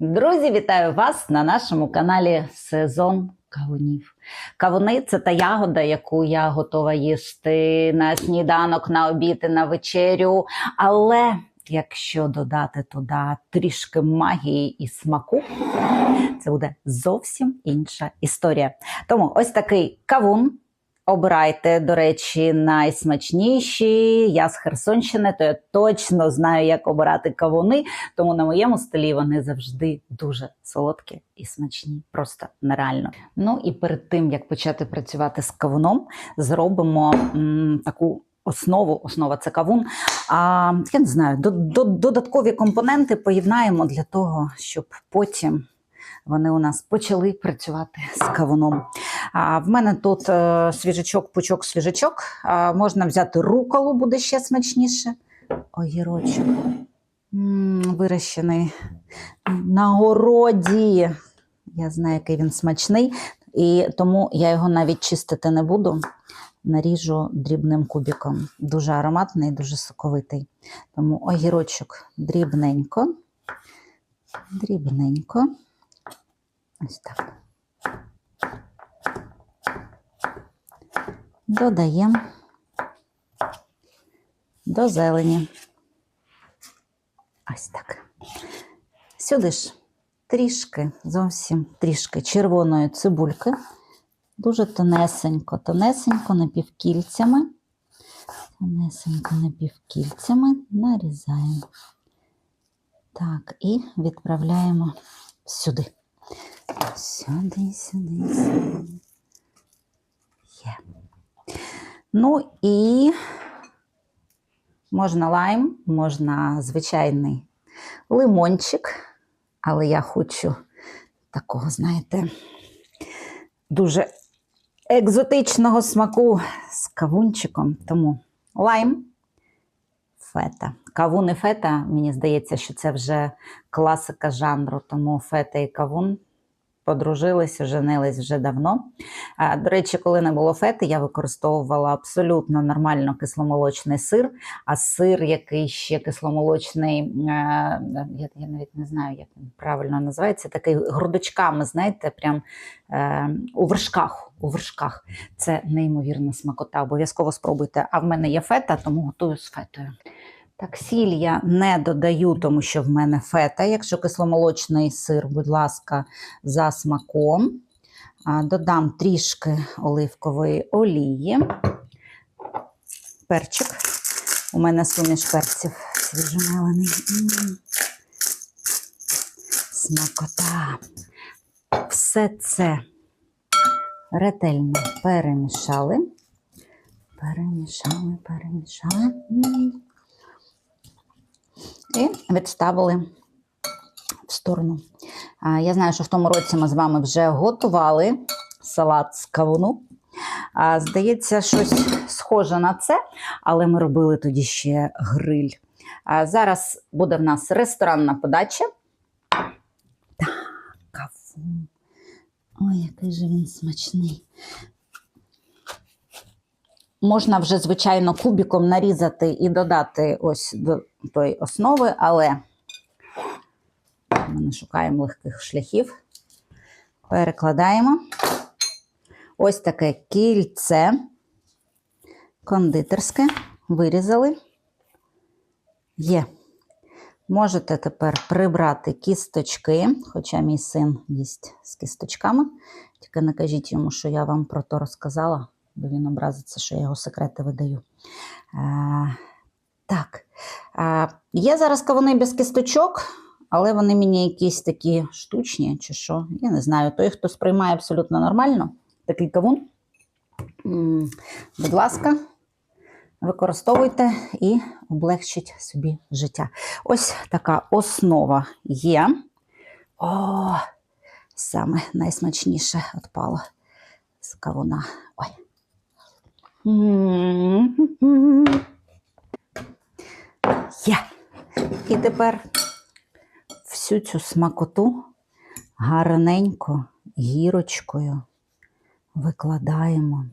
Друзі, вітаю вас на нашому каналі Сезон Кавунів. Кавуни це та ягода, яку я готова їсти на сніданок, на обід на вечерю. Але якщо додати туди трішки магії і смаку, це буде зовсім інша історія. Тому ось такий кавун. Обирайте, до речі, найсмачніші. Я з Херсонщини, то я точно знаю, як обирати кавуни. Тому на моєму столі вони завжди дуже солодкі і смачні, просто нереально. Ну і перед тим як почати працювати з кавуном, зробимо м, таку. Основу, основа це кавун. А я не знаю, до, до, додаткові компоненти поєднаємо для того, щоб потім вони у нас почали працювати з кавуном. А, в мене тут е, свіжачок, пучок, свіжачок. А, можна взяти руколу, буде ще смачніше. Огірочок. Вирощений на городі. Я знаю, який він смачний, і тому я його навіть чистити не буду. Наріжу дрібним кубиком. Дуже ароматний, дуже соковитий. Тому огірочок дрібненько. Дрібненько. Ось так. Додаємо до зелені. Ось так. Сюди ж трішки, зовсім трішки червоної цибульки. Дуже тонесенько, тонесенько напівкільцями. Тонесенько напівкільцями нарізаємо. Так, і відправляємо сюди. Сюди, сюди, сюди. Є. Ну і можна лайм, можна звичайний лимончик, але я хочу такого, знаєте, дуже екзотичного смаку з кавунчиком. Тому лайм, фета. Кавун і фета, мені здається, що це вже класика жанру, тому фета і кавун подружилися, женились вже давно. До речі, коли не було фети, я використовувала абсолютно нормально кисломолочний сир, а сир, який ще кисломолочний, е, я, я навіть не знаю, як він правильно називається, такий грудочками, знаєте, прям е, у вершках. У вершках. Це неймовірна смакота. Обов'язково спробуйте. А в мене є фета, тому готую з фетою. Так, сіль я не додаю, тому що в мене фета. Якщо кисломолочний сир, будь ласка, за смаком. Додам трішки оливкової олії. Перчик. У мене суміш перців свіжомелений. М. Смакота. Все це ретельно перемішали. Перемішали, перемішали. М. І відставили в сторону. Я знаю, що в тому році ми з вами вже готували салат з кавуну. Здається, щось схоже на це, але ми робили тоді ще гриль. Зараз буде в нас ресторанна подача. Так, кавун. Ой, який же він смачний. Можна вже, звичайно, кубиком нарізати і додати ось тої основи, але ми не шукаємо легких шляхів. Перекладаємо ось таке кільце кондитерське, вирізали. Є. Можете тепер прибрати кісточки, хоча мій син їсть з кісточками. Тільки не кажіть йому, що я вам про то розказала бо він образиться, що я його секрети видаю. Так, є зараз кавуни без кісточок, але вони мені якісь такі штучні, чи що, я не знаю. Той, хто сприймає абсолютно нормально, такий кавун. Будь ласка, використовуйте і облегчить собі життя. Ось така основа є. О, саме найсмачніше відпало з кавуна. Ой. Є. І тепер всю цю смакоту гарненько гірочкою викладаємо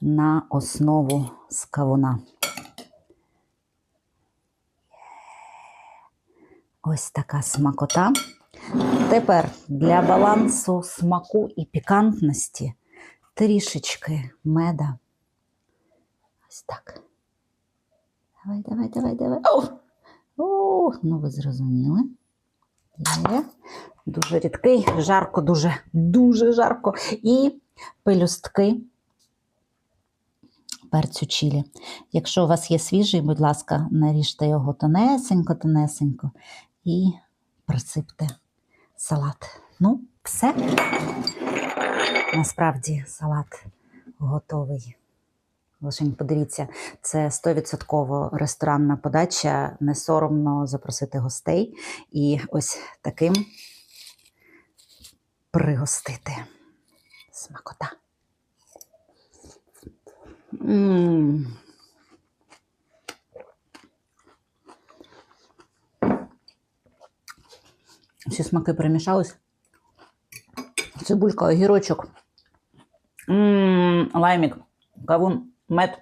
на основу з кавуна. Ось така смакота. Тепер для балансу смаку і пікантності трішечки меда. Ось так. Давай, давай, давай, давай. О! О, ну ви зрозуміли. Є. Дуже рідкий, жарко, дуже, дуже жарко. І пелюстки перцю чилі. Якщо у вас є свіжий, будь ласка, наріжте його тонесенько, тонесенько і присипте салат. Ну, все. Насправді салат готовий. Лишень подивіться, це 100% ресторанна подача, не соромно запросити гостей і ось таким пригостити. Смакота. М. Всі смаки перемішались. Цибулька, огірочок, М, лаймік, кавун, мед.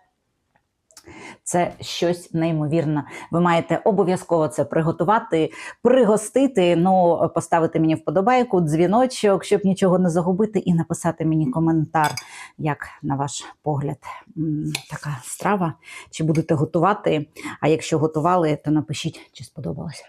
Це щось неймовірне. Ви маєте обов'язково це приготувати, пригостити, ну, поставити мені вподобайку, дзвіночок, щоб нічого не загубити, і написати мені коментар, як на ваш погляд, така страва. Чи будете готувати? А якщо готували, то напишіть, чи сподобалося.